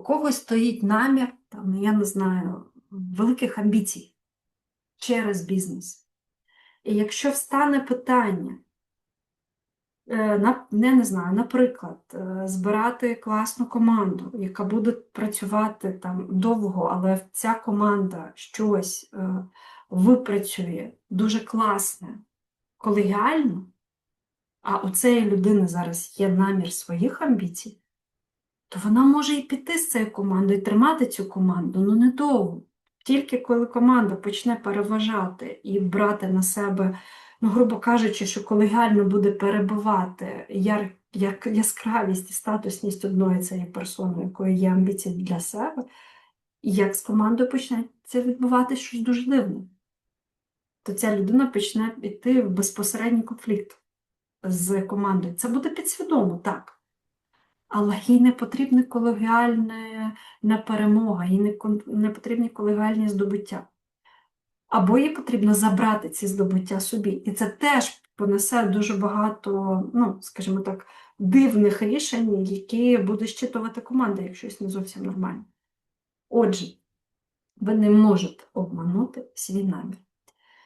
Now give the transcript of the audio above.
у когось стоїть намір, там, я не знаю, великих амбіцій через бізнес. І якщо встане питання, е, не, не знаю, наприклад, е, збирати класну команду, яка буде працювати там довго, але ця команда щось е, випрацює дуже класне, колегіально, а у цієї людини зараз є намір своїх амбіцій, то вона може і піти з цією командою, і тримати цю команду, ну недовго. Тільки коли команда почне переважати і брати на себе, ну, грубо кажучи, що колегіально буде перебивати яр, як яскравість і статусність одної цієї персони, якої є амбіції для себе, і як з командою почне це відбуватися щось дуже дивне, то ця людина почне йти в безпосередній конфлікт з командою. Це буде підсвідомо, так. Але їй не потрібна колегіальна перемога, їй не, потрібні колегіальні здобуття. Або їй потрібно забрати ці здобуття собі. І це теж понесе дуже багато, ну, скажімо так, дивних рішень, які буде щитувати команда, якщо щось не зовсім нормально. Отже, ви не можете обманути свій намір.